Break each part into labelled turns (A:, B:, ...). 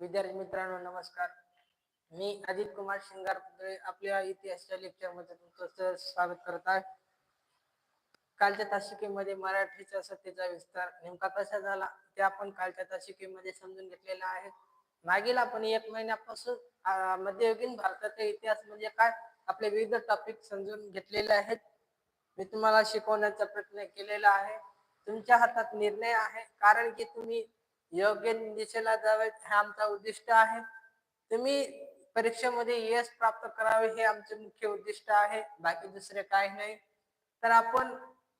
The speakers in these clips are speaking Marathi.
A: विद्यार्थी मित्रांनो नमस्कार. मी अजित कुमार शिंगार पुतळे आपल्या इतिहासच्या लेक्चरमध्ये तुमचं स्वागत करत आहे. कालच्या तासिकेमध्ये मराठीचा सत्तेचा विस्तार नेमका कसा झाला ते आपण कालच्या तासिकेमध्ये समजून घेतलेला आहे. मागील आपण एक महिन्यापासून मध्ययुगीन भारताचा इतिहास म्हणजे काय आपले विविध टॉपिक समजून घेतलेले आहेत. मी तुम्हाला शिकवण्याचा प्रयत्न केलेला आहे. तुमच्या हातात निर्णय आहे कारण की तुम्ही योग्य दिशेला जावे हे आमचा उद्दिष्ट आहे. तुम्ही परीक्षेमध्ये यश प्राप्त करावे हे आमचे मुख्य उद्दिष्ट आहे. बाकी दुसरे काही नाही. तर आपण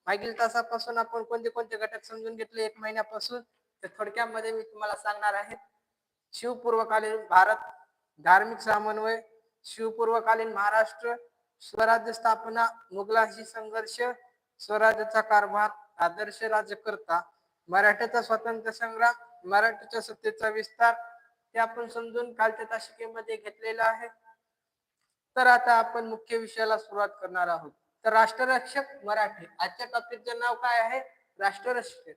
A: मागील तासापासून आपण कोणते कोणते घटक समजून घेतले एक महिन्यापासून? तर थोडक्यामध्ये मी तुम्हाला सांगणार आहे. शिवपूर्वकालीन भारत धार्मिक समन्वय शिवपूर्वकालीन महाराष्ट्र स्वराज्य स्थापना मुघलांशी संघर्ष स्वराज्याचा कारभार आदर्श राज्यकर्ता मराठ्याचा स्वातंत्र्य संग्राम मराठीच्या सत्तेचा विस्तार ते आपण समजून कालच्या तासिकेमध्ये घेतलेला आहे. तर आता आपण मुख्य विषयाला सुरुवात करणार आहोत. तर राष्ट्ररक्षक मराठी आजच्या टॉपिकचं नाव काय आहे? राष्ट्ररक्षक.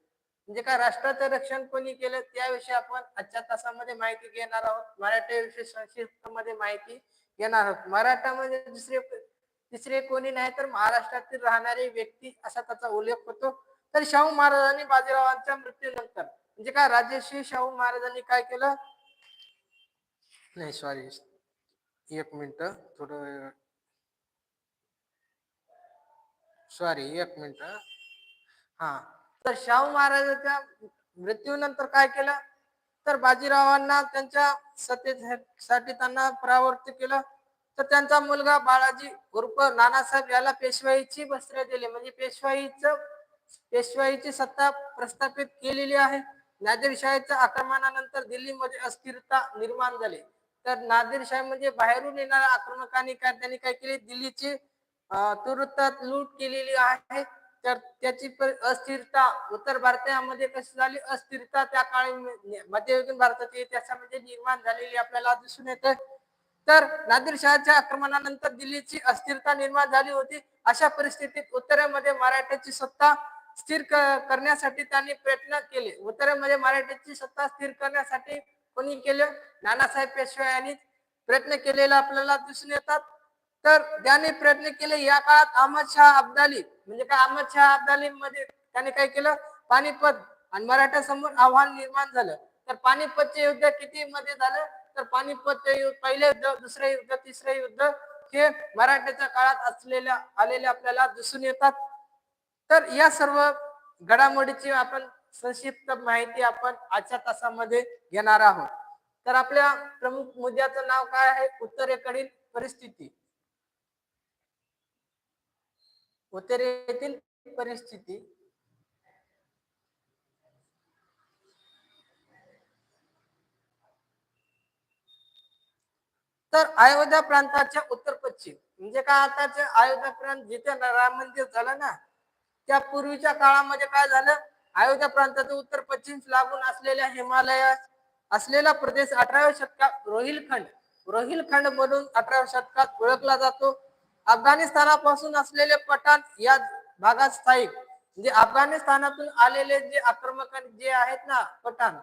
A: म्हणजे काय? राष्ट्राचं रक्षण कोणी केलं? त्याविषयी आपण आजच्या तासामध्ये माहिती घेणार आहोत. मराठी संक्षिप्त मध्ये माहिती घेणार आहोत. मराठा म्हणजे दुसरे तिसरे कोणी नाही तर महाराष्ट्रातील राहणारी व्यक्ती असा त्याचा उल्लेख होतो. तर शाहू महाराजांनी बाजीरावांच्या मृत्यूनंतर म्हणजे काय राजेश्री शाहू महाराजांनी काय केलं? नाही सॉरी एक मिनिट थोडं सॉरी एक मिनिट हा. तर शाहू महाराजांच्या मृत्यूनंतर काय केलं? तर बाजीरावांना त्यांच्या सत्तेसाठी त्यांना परावर्तित केलं. तर त्यांचा मुलगा बाळाजी उर्फ नानासाहेब याला पेशवाईची वस्त्रे दिली. म्हणजे पेशवाईचं पेशवाईची सत्ता प्रस्थापित केलेली आहे. नादिरशाहीच्या आक्रमणानंतर दिल्लीमध्ये अस्थिरता निर्माण झाली. तर नादिरशाही म्हणजे बाहेरून येणाऱ्या आक्रमकांनी काय त्यांनी काय केले? दिल्लीची तुरुतात लूट केलेली आहे. तर त्याची अस्थिरता उत्तर भारतामध्ये कशी झाली? अस्थिरता त्या काळी मध्ययुगीन भारताच्या इतिहासामध्ये म्हणजे निर्माण झालेली आपल्याला दिसून येते. तर नादिरशहाच्या आक्रमणानंतर दिल्लीची अस्थिरता निर्माण झाली होती. अशा परिस्थितीत उत्तरेमध्ये मराठ्याची सत्ता स्थिर करण्यासाठी त्यांनी प्रयत्न केले. उत्तरेमध्ये मराठीची सत्ता स्थिर करण्यासाठी कोणी केले? नानासाहेब पेशवे यांनी प्रयत्न केलेला आपल्याला दिसून येतात. तर त्यांनी प्रयत्न केले या काळात अहमद शाह अब्दाली म्हणजे काय अहमद शाह अब्दाली मध्ये त्याने काय केलं? पानिपत आणि मराठा समोर आव्हान निर्माण झालं. तर पानिपतचे युद्ध किती मध्ये झालं? तर पानिपतचे युद्ध पहिले युद्ध दुसरे युद्ध तिसरे युद्ध हे मराठ्याच्या काळात असलेल्या आलेले आपल्याला दिसून येतात. तर या सर्व घडामोडीची आपण संक्षिप्त माहिती आपण आजच्या तासामध्ये घेणार आहोत. तर आपल्या प्रमुख मुद्द्याचं नाव काय आहे? उत्तरेकडील परिस्थिती. उत्तरेतील परिस्थिती. तर अयोध्या प्रांताच्या उत्तर पश्चिम. म्हणजे काय आताचे अयोध्या प्रांत जिथे राम मंदिर झालं ना त्या पूर्वीच्या काळामध्ये काय झालं? अयोध्या प्रांताचं उत्तर पश्चिम लागून असलेल्या हिमालयात असलेला प्रदेश अठराव्या शतकात रोहिलखंड. रोहिलखंड म्हणून अठराव्या शतकात ओळखला जातो. अफगाणिस्तानापासून असलेले पठाण या भागात स्थायिक. म्हणजे अफगाणिस्तानातून आलेले जे आक्रमक जे आहेत ना पठाण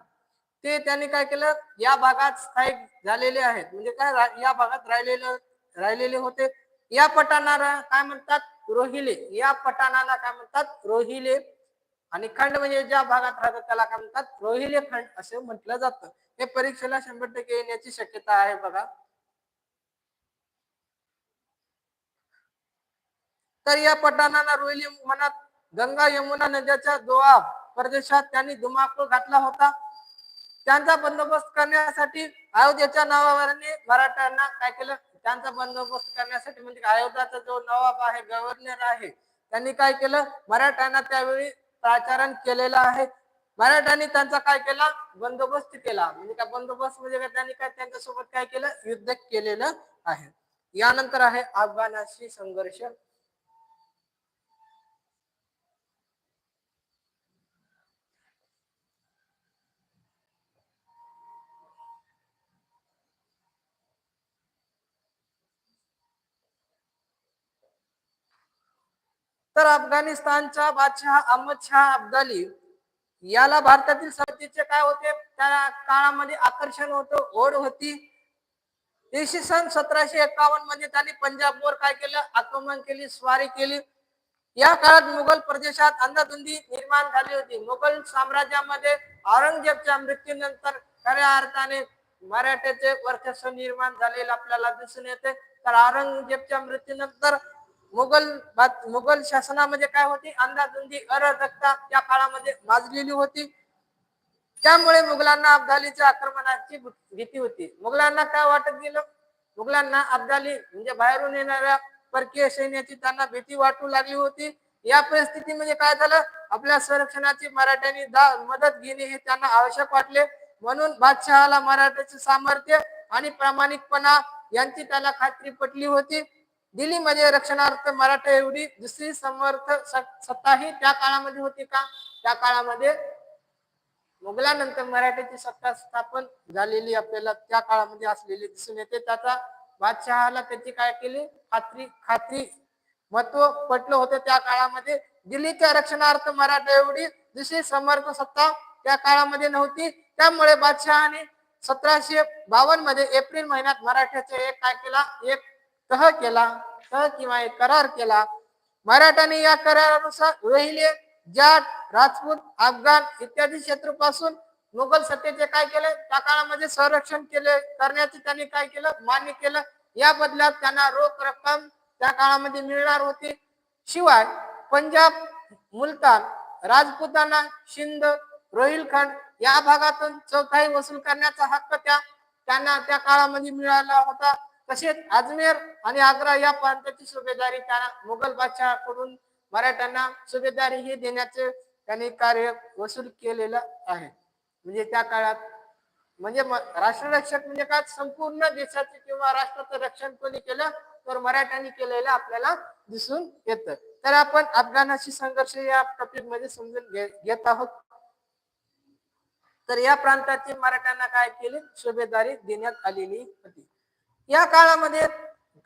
A: ते त्यांनी काय केलं? या भागात स्थायिक झालेले आहेत. म्हणजे काय? रा- या भागात राहिलेले राहिलेले होते. या पठाणाला काय म्हणतात? रोहिले. या पठाणाला काय म्हणतात? रोहिले. आणि खंड म्हणजे ज्या भागात राहतात त्याला काय म्हणतात? रोहिले खंड असे म्हटलं जातं. हे परीक्षेला शंभर टक्के येण्याची शक्यता आहे बघा. तर या पठाणाला रोहिली म्हणत गंगा यमुना नद्याच्या दोआब प्रदेशात त्यांनी धुमाकूळ घातला होता. त्यांचा बंदोबस्त करण्यासाठी अयोध्येच्या नावावरने मराठ्यांना काय केलं? त्यांचा बंदोबस्त करण्यासाठी म्हणजे अयोध्याचा जो नवाब आहे गव्हर्नर आहे त्यांनी काय केलं? मराठ्यांना त्यावेळी प्राचारण केलेलं आहे. मराठ्यांनी त्यांचा काय केला? बंदोबस्त केला. म्हणजे काय बंदोबस्त म्हणजे त्यांनी काय त्यांच्यासोबत काय केलं? युद्ध केलेलं आहे. यानंतर आहे अफगाणाशी संघर्ष. तर अफगाणिस्तानचा बादशाह अहमद शाह अब्दाली याला भारतातील सत्तेचे काय होते? त्या काळामध्ये आकर्षण होतं ओढ होती. इसवी सन सतराशे एकावन्नमध्ये त्यांनी पंजाबवर काय केलं? आक्रमण केली स्वारी केली. या काळात मुघल प्रदेशात अंधाधुंदी निर्माण झाली होती. मुघल साम्राज्यामध्ये औरंगजेबच्या मृत्यूनंतर खऱ्या अर्थाने मराठ्याचे वर्चस्व निर्माण झालेलं आपल्याला दिसून येते. तर औरंगजेबच्या मृत्यूनंतर मुघल बात- मुघल शासनामध्ये काय होती? अंधाधुंदी अराजकता त्या काळामध्ये माजलेली होती. त्यामुळे मुघलांना अब्दालीच्या आक्रमणाची भीती होती. मुघलांना काय वाटत गेलं? मुघलांना अब्दाली म्हणजे बाहेरून येणाऱ्या परकीय सैन्याची त्यांना भीती वाटू लागली होती. या परिस्थितीमध्ये काय झालं? आपल्या संरक्षणाची मराठ्यांनी मदत घेणे हे त्यांना आवश्यक वाटले. म्हणून बादशहाला मराठ्याचे सामर्थ्य आणि प्रामाणिकपणा यांची त्याला खात्री पटली होती. दिल्लीमध्ये रक्षणार्थ मराठा एवढी दुसरी समर्थ सत्ता ही त्या काळामध्ये होती का? त्या काळामध्ये मुघलानंतर मराठ्याची सत्ता स्थापन झालेली आपल्याला त्या काळामध्ये असलेली दिसून येते. त्याचा बादशहाला त्याची काय केली? खात्री खात्री महत्त्व पटलं होतं त्या काळामध्ये. दिल्लीच्या रक्षणार्थ मराठा एवढी दुसरी समर्थ सत्ता त्या काळामध्ये नव्हती. त्यामुळे बादशहाने सतराशे बावन्नमध्ये एप्रिल महिन्यात मराठ्याचा एक काय केला? एक तह केला तह किंवा एक करार केला. मराठाने या करारानुसार रोहिले जाट राजपूत अफगाण इत्यादी शत्रूपासून मुघल सत्तेचे काय केले? त्या काळामध्ये संरक्षण केले करण्याचे त्यांनी काय केलं? मान्य केलं. या बदल्यात त्यांना रोख रक्कम त्या काळामध्ये मिळणार होती. शिवाय पंजाब मुलतान राजपुताना शिंद रोहिलखंड या भागातून चौथाई वसूल करण्याचा हक्क त्या त्यांना त्या काळामध्ये मिळाला होता. तसेच अजमेर आणि आग्रा या प्रांताची सुभेदारी त्यांना मुघल बादशहाकडून मराठ्यांना सुभेदारी ही देण्याचे त्यांनी कार्य वसूल केलेलं आहे. म्हणजे त्या काळात म्हणजे राष्ट्ररक्षक म्हणजे काय संपूर्ण देशाचे किंवा राष्ट्राचं रक्षण कोणी केलं तर मराठ्यांनी केलेलं आपल्याला दिसून येतं. तर आपण अफगाणाशी संघर्ष या टॉपिकमध्ये समजून घेत आहोत. तर या प्रांताची मराठ्यांना काय केले? सुभेदारी देण्यात आलेली होती. या काळामध्ये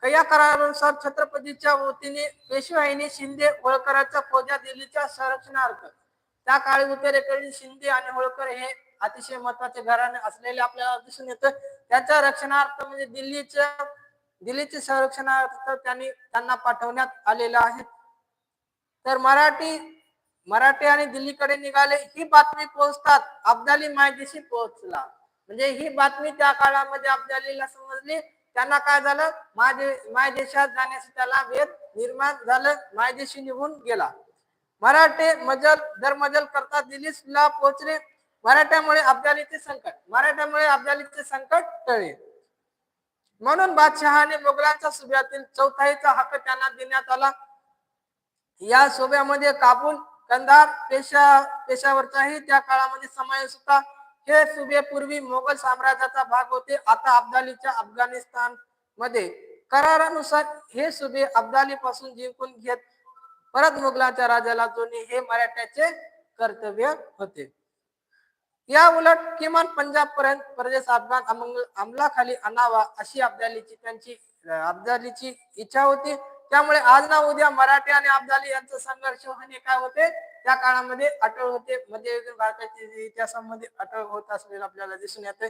A: या करारानुसार छत्रपतीच्या वतीने पेशवाईने शिंदे होळकरांच्या फौजा दिल्लीच्या संरक्षणार्थ त्या काळी उत्तरेकडील शिंदे आणि होळकर हे अतिशय महत्त्वाचे घराणे असलेले आपल्याला दिसून येतं. त्याच्या रक्षणार्थ म्हणजे दिल्लीच्या दिल्लीचे संरक्षणार्थ त्यांनी त्यांना पाठवण्यात आलेलं आहे. तर मराठी मराठी आणि दिल्लीकडे निघाले ही बातमी पोहोचतात अब्दाली मायदेशी पोहोचला. म्हणजे ही बातमी त्या काळामध्ये अब्दालीला समजली. त्यांना काय झालं? मायदे मायदेशात जाण्याचे त्याला वेद निर्माण झालं मायदेशी निघून गेला. मराठे मजल दरमजल करता दिल्लीला पोहोचले. मराठ्यामुळे अब्दालीचे संकट मराठ्यामुळे अब्दालीचे संकट टळले. म्हणून बादशहाने मुघलांच्या सुभ्यातील चौथाईचा हक्क त्यांना देण्यात आला. या सोब्यामध्ये काबूल कंधार पेशा पेशावरचाही त्या काळामध्ये समावेश होता. हे सुबे पूर्वी मोगल साम्राज्याचा भाग होते. आता अब्दालीच्या अफगाणिस्तानमध्ये. करारानुसार हे सुबे अब्दाली पासून जिंकून घेत परत मुघलांच्या राजाला जोडणे हे मराठ्याचे कर्तव्य होते. या उलट किमान पंजाब पर्यंत प्रदेश अफगाण अंमलाखाली आणावा अशी अब्दालीची त्यांची अब्दालीची इच्छा होती. त्यामुळे आज ना उद्या मराठी आणि अब्दाली यांचा संघर्ष होणे काय होते? त्या काळामध्ये अटळ होते मध्ययुगीन भारताच्या इतिहासामध्ये अटळ होत असलेलं आपल्याला दिसून येते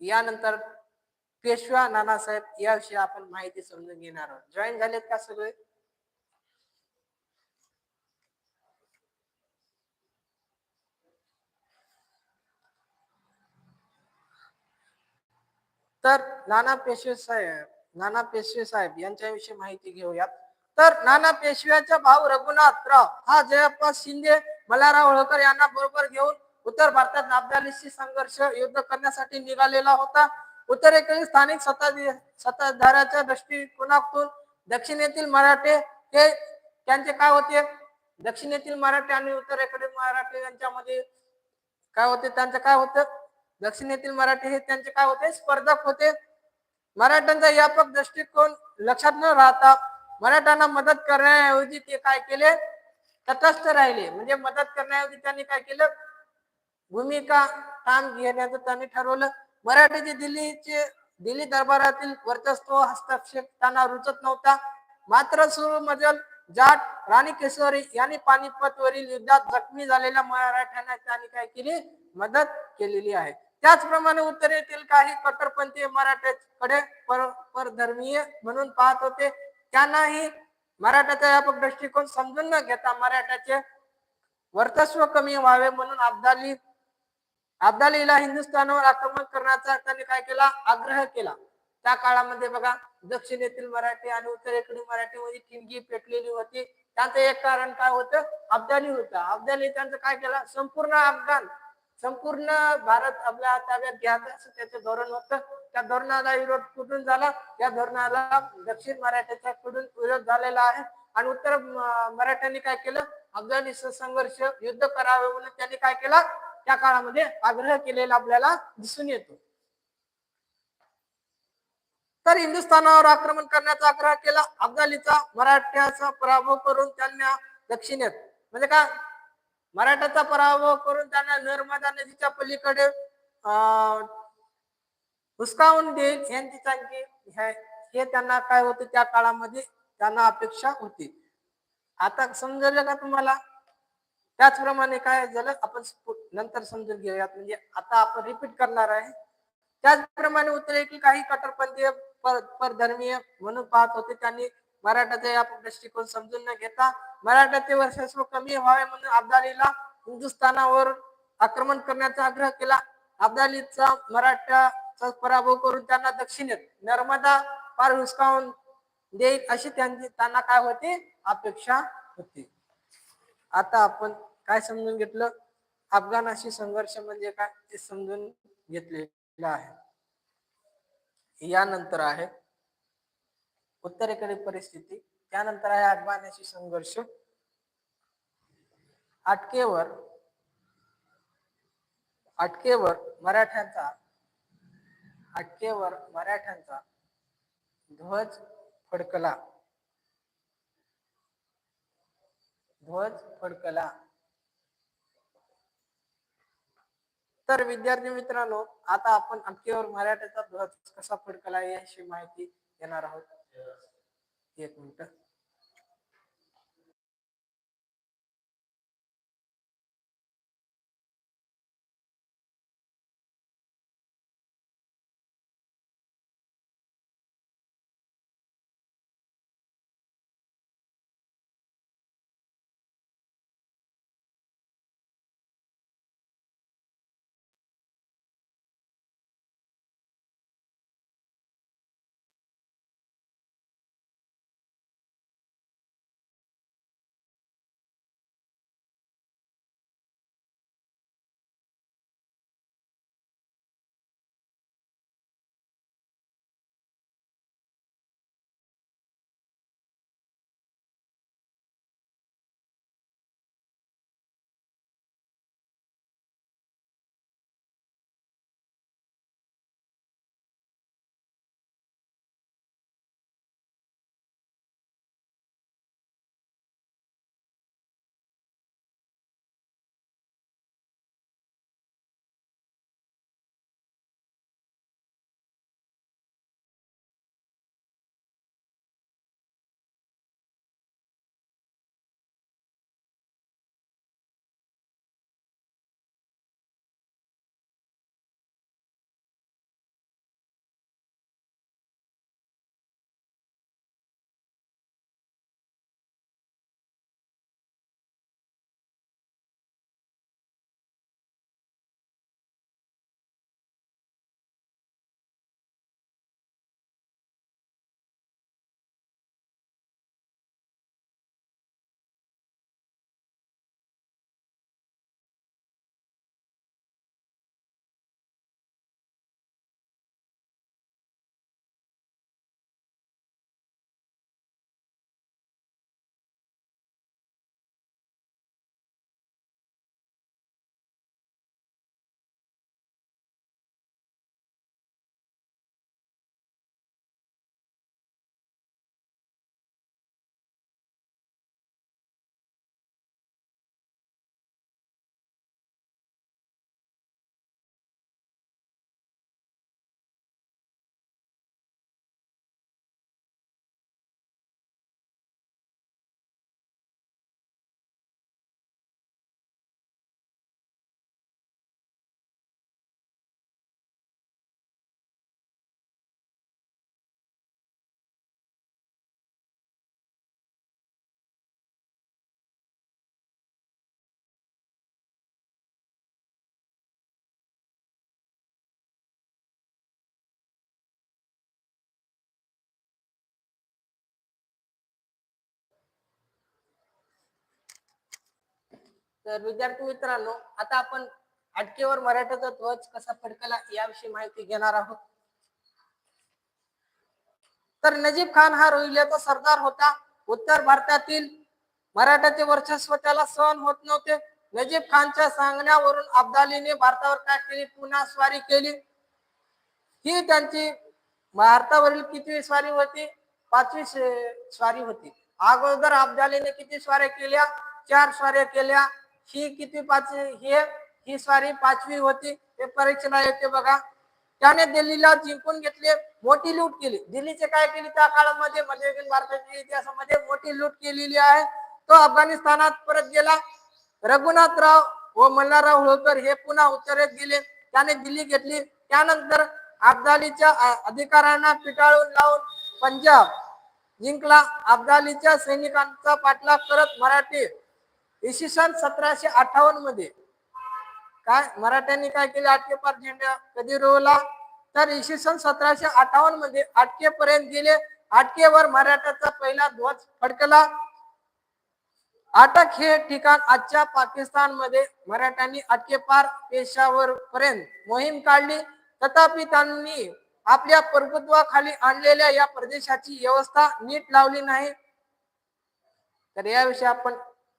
A: यानंतर पेशवा नानासाहेब याविषयी आपण माहिती समजून घेणार आहोत. जॉईन झालेत का सगळे? तर नाना पेशवे साहेब नाना पेशवे साहेब यांच्याविषयी माहिती घेऊयात. तर नाना पेशव्याचा भाऊ रघुनाथराव हा जयप्पा शिंदे मल्हारराव होळकर यांना बरोबर घेऊन उत्तर भारतात अब्दालीशी संघर्ष युद्ध करण्यासाठी निघालेला होता. उत्तरेकडील स्थानिक सत्ताधाराच्या दृष्टिकोनातून दक्षिणेतील मराठे हे त्यांचे काय होते? दक्षिणेतील मराठे आणि उत्तरेकडील मराठे यांच्यामध्ये काय होते? त्यांचं काय होतं? दक्षिणेतील मराठी हे त्यांचे काय होते? स्पर्धक होते. मराठ्यांचा व्यापक दृष्टिकोन लक्षात न राहता मराठ्यांना मदत करण्याऐवजी ते काय केले? तटस्थ राहिले. म्हणजे मदत करण्याऐवजी त्यांनी काय केलं? भूमिका काम घेण्याचं त्यांनी ठरवलं. मराठीचे दिल्लीचे दिल्ली दरबारातील वर्चस्व हस्तक्षेप त्यांना रुचत नव्हता. मात्र सुरू मजल जाट राणी केशवरी यांनी पानिपत वरील युद्धात जखमी झालेल्या मराठ्यांना त्यांनी काय केली? मदत केलेली आहे. त्याचप्रमाणे उत्तरेतील काही कट्टरपंथी मराठ्याकडे पर परधर्मीय म्हणून पाहत होते. त्यांनाही मराठाचा व्यापक दृष्टिकोन समजून न घेता मराठ्याचे वर्चस्व कमी व्हावे म्हणून अब्दाली अब्दालीला हिंदुस्थानवर आक्रमण करण्याचा त्यांनी काय केला? आग्रह केला. त्या काळामध्ये बघा दक्षिणेतील मराठी आणि उत्तरेकडील मराठीमध्ये ठिणगी पेटलेली होती. त्यांचं एक कारण काय होतं? अब्दाली होतं. अब्दाली त्यांचं काय केलं? संपूर्ण अफगाण संपूर्ण भारत आपल्या ताब्यात घ्यायचं असं त्याचं धोरण होतं. त्या धोरणाला विरोध कुठून झाला? या धोरणाला दक्षिण मराठ्याच्या कडून विरोध झालेला आहे. आणि उत्तर मराठ्यांनी काय केलं? अफगाणिस्तान संघर्ष युद्ध करावे म्हणून त्यांनी काय केला? त्या काळामध्ये आग्रह केलेला आपल्याला दिसून येतो. तर हिंदुस्थानावर आक्रमण करण्याचा आग्रह केला. अफगाणीचा मराठ्याचा पराभव करून त्यांना दक्षिणेत म्हणजे का मराठाचा पराभव करून त्यांना नर्मदा नदीच्या पलीकडे हुसकावून देईल यांची त्यांची हे त्यांना काय होते त्या काळामध्ये त्यांना अपेक्षा होती. आता समजलं का तुम्हाला? त्याचप्रमाणे काय झालं आपण नंतर समजून घेऊयात. म्हणजे आता आपण रिपीट करणार आहे. त्याचप्रमाणे उत्तरेतील काही कट्टरपंथीय परधर्मीय म्हणून पाहत होते. त्यांनी मराठाचा या दृष्टिकोन समजून न घेता मराठाचे वर्चस्व कमी व्हावे म्हणून अब्दालीला हिंदुस्थानावर आक्रमण करण्याचा आग्रह केला. अब्दालीचा मराठा मराठ्याचा पराभव करून त्यांना दक्षिणेत नर्मदा पार हुसकावून देईल अशी त्यांची त्यांना काय होती? अपेक्षा होती. आता आपण काय समजून घेतलं? अफगाणाशी संघर्ष म्हणजे काय? ते समजून घेतलेलं आहे. यानंतर आहे उत्तरेकडील परिस्थिती. त्यानंतर आहे अफगाणाशी संघर्ष. अटकेवर अटकेवर मराठ्यांचा अटकेवर मराठ्यांचा ध्वज फडकला. ध्वज फडकला. तर विद्यार्थी मित्रांनो आता आपण अटकेवर मराठ्याचा ध्वज कसा फडकला याची माहिती देणार आहोत. एक मिनिट. तर विद्यार्थी मित्रांनो आता आपण अटकेवर मराठाचा ध्वज कसा फडकला याविषयी माहिती घेणार आहोत. तर नजीब खान हा रोहिल्याचा सरदार होता. उत्तर भारतातील मराठाचे वर्चस्व त्याला सहन होत नव्हते. नजीब खानच्या सांगण्यावरून अब्दालीने भारतावर काय केली? पुन्हा स्वारी केली. ही त्यांची भारतावरील किती स्वारी होती? पाचवी स्वारी होती. अगोदर अब्दालीने किती स्वाऱ्या केल्या? चार स्वाऱ्या केल्या. ही किती पाच हे ही स्वारी पाचवी होती हे परीक्षेला येते बघा. त्याने दिल्लीला जिंकून घेतले मोठी लूट केली. दिल्लीचे काय केली त्या काळामध्ये? मध्ययुगीन भारताच्या इतिहासामध्ये मोठी लूट केलेली आहे. तो अफगाणिस्तानात परत गेला. रघुनाथराव व मल्हारराव होळकर हे पुन्हा उत्तरेत गेले. त्याने दिल्ली घेतली. त्यानंतर अब्दालीच्या अधिकाऱ्यांना पिटाळून लावून पंजाब जिंकला. अब्दालीच्या सैनिकांचा पाठलाग करत मराठी इसवी सन सतराशे अठ्ठावन्नमध्ये. काय? मराठ्यांनी काय केले? आटकेपार झेंडा कधी रोवला? तर इसवी सन सतराशे अठ्ठावन्नमध्ये आटकेपर्यंत गेले. आटकेवर मराठ्याचा पहिला ध्वज फडकला. अटक हे ठिकाण आजच्या पाकिस्तानमध्ये मराठ्यांनी अटकेपार पेशावर पर्यंत मोहीम काढली. तथापि त्यांनी आपल्या प्रभुत्वाखाली आणलेल्या या प्रदेशाची व्यवस्था नीट लावली नाही. तर याविषयी आपण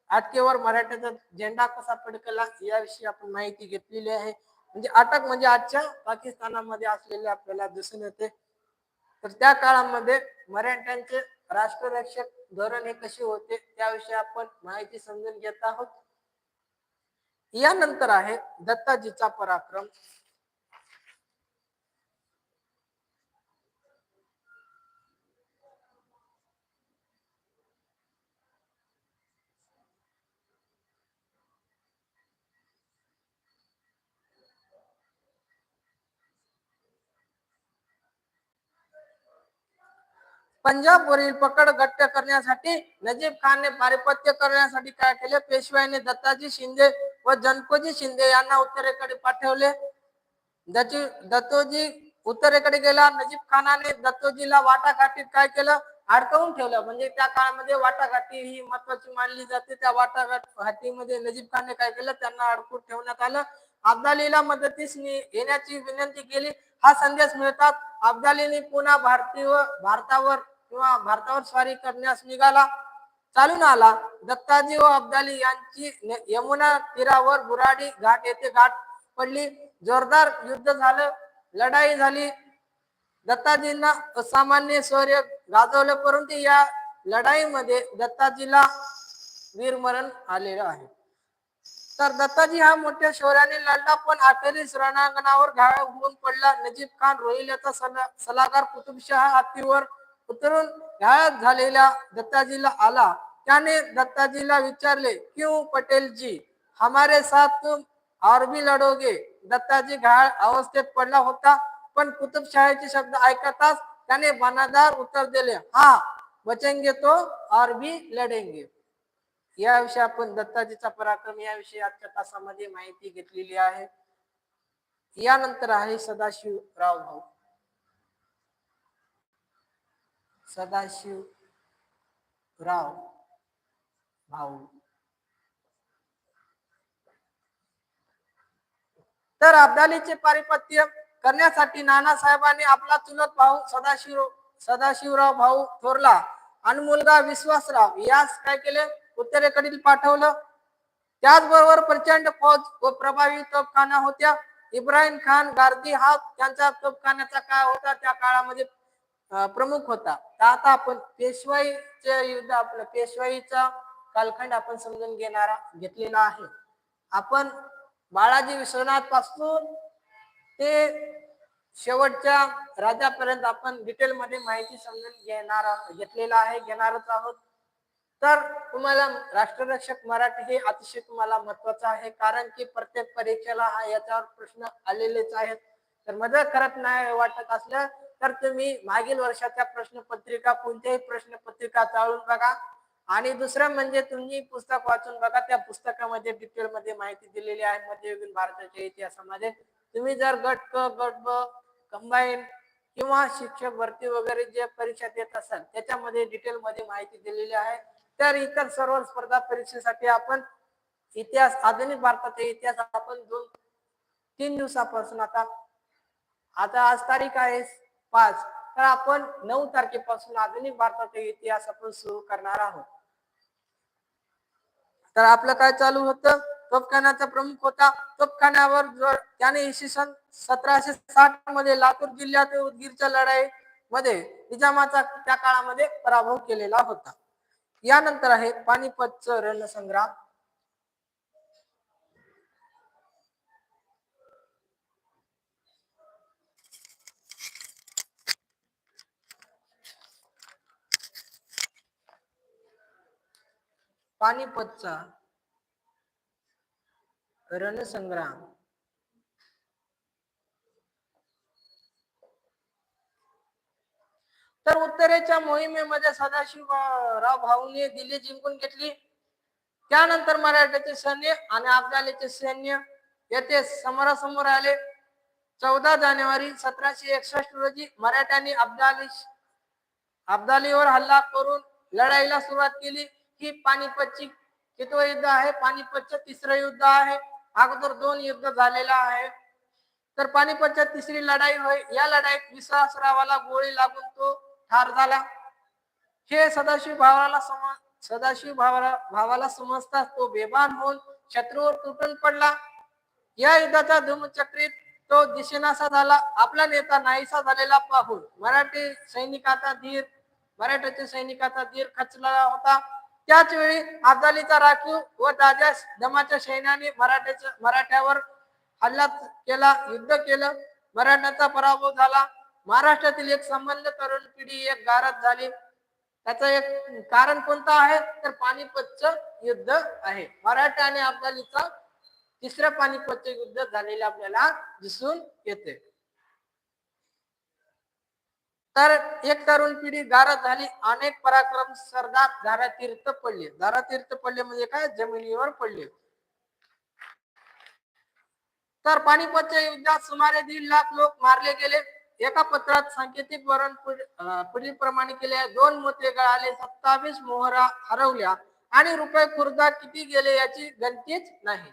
A: अटकेवर मराठ्याचा झेंडा कसा फडकला याविषयी आपण माहिती घेतलेली आहे. म्हणजे अटक म्हणजे आजच्या पाकिस्तानामध्ये असलेले आपल्याला दिसून येते. तर त्या काळामध्ये मराठ्यांचे राष्ट्ररक्षक धोरण हे कसे होते त्याविषयी आपण माहिती समजून घेत आहोत. यानंतर आहे दत्ताजीचा पराक्रम. पंजाबवरील पकड घट्ट करण्यासाठी नजीब खानने पारिपत्य करण्यासाठी काय केले. पेशव्याने दत्ताजी शिंदे व जनकोजी शिंदे यांना उत्तरेकडे पाठवले. दत्तोजी उत्तरेकडे गेला. नजीब खानाने दत्तोजीला वाटाघाटीत काय केलं? अडकवून ठेवलं. म्हणजे त्या काळामध्ये वाटाघाटी ही महत्वाची मानली जाते. त्या वाटाघाटीमध्ये नजीब खानने काय केलं? त्यांना अडकून ठेवण्यात आलं. अब्दालीला मदतीस नि- येण्याची विनंती केली. हा संदेश मिळतात. अब्दालीने पुन्हा भारतीय भारतावर किंवा भारतावर स्वारी करण्यास निघाला चालून आला. दत्ताजी व अब्दाली यांची यमुना तीरावर बुराडी घाट येथे गाठ पडली. जोरदार युद्ध झालं लढाई झाली. दत्ताजींना असामान्य शौर्य गाजवलं परंतु या लढाईमध्ये दत्ताजीला वीरमरण आलेलं आहे. तर दत्ताजी हा मोठ्या शौर्याने लढला पण अखेरीस रणांगणावर घायल होऊन पडला. नजीब खान रोहिल्याचा सला- सल्लागार कुतुबशाह हत्तीवर उतरून घायल झालेल्या दत्ताजीला आला. त्याने दत्ताजीला विचारले क्यों पटेलजी हमारे साथ तुम और भी लढोगे दत्ताजी घायल अवस्थेत पडला होता पण कुतुबशाहीचे शब्द ऐकताच त्याने बनादार उत्तर दिले हा बचेंगे तो और भी लढेंगे याविषयी आपण दत्ताजीचा पराक्रम याविषयी आजच्या तासामध्ये माहिती घेतलेली आहे. यानंतर आहे सदाशिव राव भाऊ सदाशिव राव भाऊ. तर अब्दालीचे पारिपत्य करण्यासाठी नानासाहेबांनी आपला चुलत भाऊ सदाशिव सदाशिवराव भाऊ थोरला आणि मुलगा विश्वासराव यास काय केले? उत्तरेकडील पाठवलं. त्याचबरोबर प्रचंड फौज व प्रभावी तोफखाना होत्या. इब्राहिम खान गार्दी हा त्यांचा तोफखान्याचा काळ होता. त्या काळामध्ये प्रमुख होता. तर आता आपण पेशवाईचे युद्ध आपलं पेशवाईचा कालखंड आपण समजून घेणारा घेतलेला आहे. आपण बाळाजी विश्वनाथपासून ते शेवटच्या राजापर्यंत आपण डिटेलमध्ये माहिती समजून घेणारा घेतलेला आहे घेणारच आहोत. तर तुम्हाला राष्ट्ररक्षक मराठी हे अतिशय तुम्हाला महत्वाचं आहे कारण की प्रत्येक परीक्षेला हा याच्यावर प्रश्न आलेलेच आहेत. तर मदत करत नाही वाटत असलं तर तुम्ही मागील वर्षाच्या प्रश्नपत्रिका कोणत्याही प्रश्नपत्रिका चाळून बघा. आणि दुसरं म्हणजे तुम्ही पुस्तक वाचून बघा. त्या पुस्तकामध्ये डिटेल मध्ये माहिती दिलेली आहे. मध्ययुगीन भारताच्या इतिहासामध्ये. तुम्ही जर गट क गट ब कंबाईन किंवा शिक्षक भरती वगैरे जे परीक्षा देत असाल त्याच्यामध्ये डिटेल मध्ये माहिती दिलेली आहे. तर इतर सर्व स्पर्धा परीक्षेसाठी आपण इतिहास आधुनिक भारताचा इतिहास आपण दोन तीन दिवसापासून आता आता आज तारीख आहे. पाच. तर आपण नऊ तारखेपासून आधुनिक भारताचा इतिहास आपण सुरू करणार आहोत. तर आपलं काय चालू होतं? तोफखान्याचा प्रमुख होता. तोफखान्यावर जर त्याने इसवी सन सतराशे साठमध्ये लातूर जिल्ह्यात उदगीरच्या लढाई मध्ये निजामाचा त्या काळामध्ये पराभव केलेला होता. यानंतर आहे पानिपतचं रणसंग्राम. पानिपतचा रणसंग्राम. तर उत्तरेच्या मोहिमेमध्ये सदाशिवराव भाऊने दिल्ली जिंकून घेतली. त्यानंतर मराठ्याचे सैन्य आणि अब्दालीचे सैन्य येथे समोरासमोर आले. चौदा जानेवारी सतराशे एकसष्ट रोजी मराठ्यांनी अब्दाली अब्दालीवर हल्ला करून लढाईला सुरुवात केली. ही पानिपतची कितवं युद्ध आहे? पानिपतचं तिसरं युद्ध आहे. अगोदर दोन युद्ध झालेला आहे. तर पानिपतच्या तिसरी लढाई होय. या लढाईत विश्वासरावाला गोळी लागून तो ठार झाला. हे सदाशिव भावाला समज सदाशिव भावाला भावाला समजताच तो बेभान होऊन शत्रूवर तुटून पडला. या युद्धाचा धूमचक्रीत तो दिशेनासा झाला. आपला नेता नाहीसा झालेला पाहून मराठी सैनिकाचा धीर मराठ्याच्या सैनिकाचा धीर खचला होता. त्याच वेळी अब्दालीचा राखीव व ताज्या दमाच्या सैन्याने मराठ्याच्या मराठ्यावर हल्ला केला युद्ध केलं. मराठ्याचा पराभव झाला. महाराष्ट्रातील एक संबंध तरुण पिढी एक गारद झाली. त्याचं एक कारण कोणतं आहे? तर पानिपतचं युद्ध आहे. मराठा आणि अब्दालीचा तिसरं पानिपतचं युद्ध झालेलं आपल्याला दिसून येते. तर एक तरुण पिढी गारा झाली अनेक पराक्रम सरदार धारातीर्थ पडले. धारातीर्थ पडले म्हणजे काय? जमिनीवर पडले. तर पानिपतच्या युद्धात सुमारे दीड लाख लोक मारले गेले. एका पत्रात सांकेतिक वरण पुढील प्रमाणे केले दोन मोते गळाले सत्तावीस मोहरा हरवल्या. आणि रुपये खुर्दा किती गेले याची गणतीच नाही.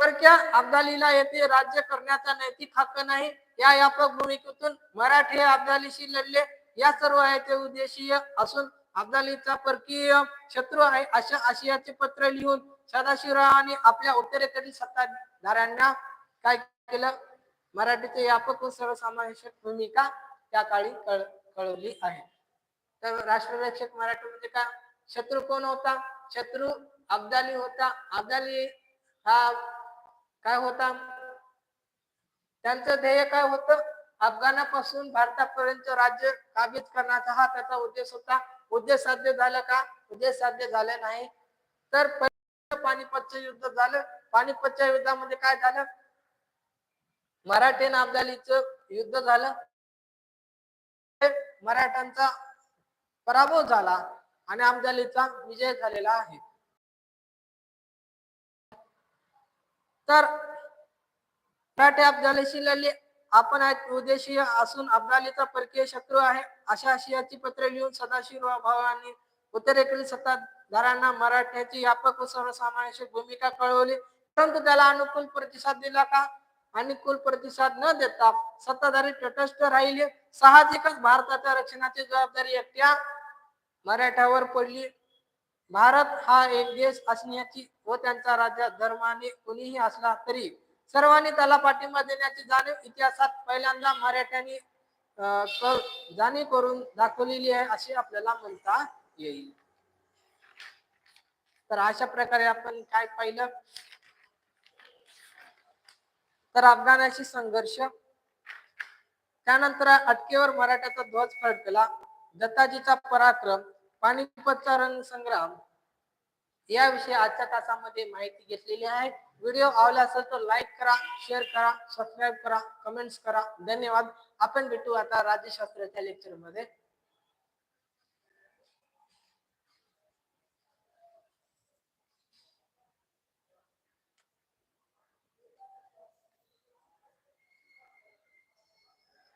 A: परक्या अब्दालीला येथे राज्य करण्याचा नैतिक हक्क नाही? या व्यापक भूमिकेतून मराठी अब्दालीशी लढले. या सर्व याचे उद्देशीय असून अब्दालीचा परकीय शत्रू आहे अशा आशियाचे पत्र लिहून सदाशिवरावांनी आपल्या उत्तरेकडील सत्ताधाऱ्यांना काय केलं? मराठीचे व्यापक व सर्वसमावेशक भूमिका त्या काळी कळ कळवली आहे. तर राष्ट्ररक्षक मराठी म्हणजे का? शत्रू कोण होता? शत्रू अब्दाली होता. अब्दाली हा काय होता? त्यांचं ध्येय काय होतं? अफगाणापासून भारतापर्यंत राज्य काबीज करण्याचा हा त्याचा उद्देश होता. उद्देश साध्य झालं का? उद्देश साध्य झाले नाही. तर पानिपतचं युद्ध झालं. पानिपतच्या युद्धामध्ये काय झालं? मराठे आणि युद्ध झालं. मराठ्यांचा पराभव झाला आणि अब्दालीचा विजय झालेला आहे. तर मराठी अफगाणीशी लढले आपण उद्देशीय असून अब्दालीचा परकीय शत्रू आहे. अशा आशियाची पत्रे लिहून सदाशिव भावांनी उत्तरेकडील सत्ताधारांना मराठ्याची व्यापक व सर्वसामान्य भूमिका कळवली. परंतु त्याला अनुकूल प्रतिसाद दिला का? अनुकूल प्रतिसाद न देता सत्ताधारी तटस्थ राहिले. साहजिकच भारताच्या रक्षणाची जबाबदारी एकट्या मराठ्यावर पडली. भारत हा एक देश असण्याची व त्यांचा राज्य धर्माने कुणीही असला तरी सर्वांनी त्याला पाठिंबा देण्याची जाणीव इतिहासात पहिल्यांदा मराठ्यांनी जाणीव करून दाखवलेली आहे असे आपल्याला म्हणता येईल. तर अशा प्रकारे आपण काय पाहिलं? तर अफगाणाशी संघर्ष. त्यानंतर अटकेवर मराठ्याचा ध्वज फडकला. दत्ताजीचा पराक्रम पाणीपतचा रणसंग्राम याविषयी आजच्या तासामध्ये माहिती घेतलेली आहे. व्हिडिओ आवडला असेल तर लाईक करा शेअर करा सबस्क्राईब करा कमेंट्स करा. धन्यवाद. आपण भेटू आता राज्यशास्त्राच्या लेक्चरमध्ये.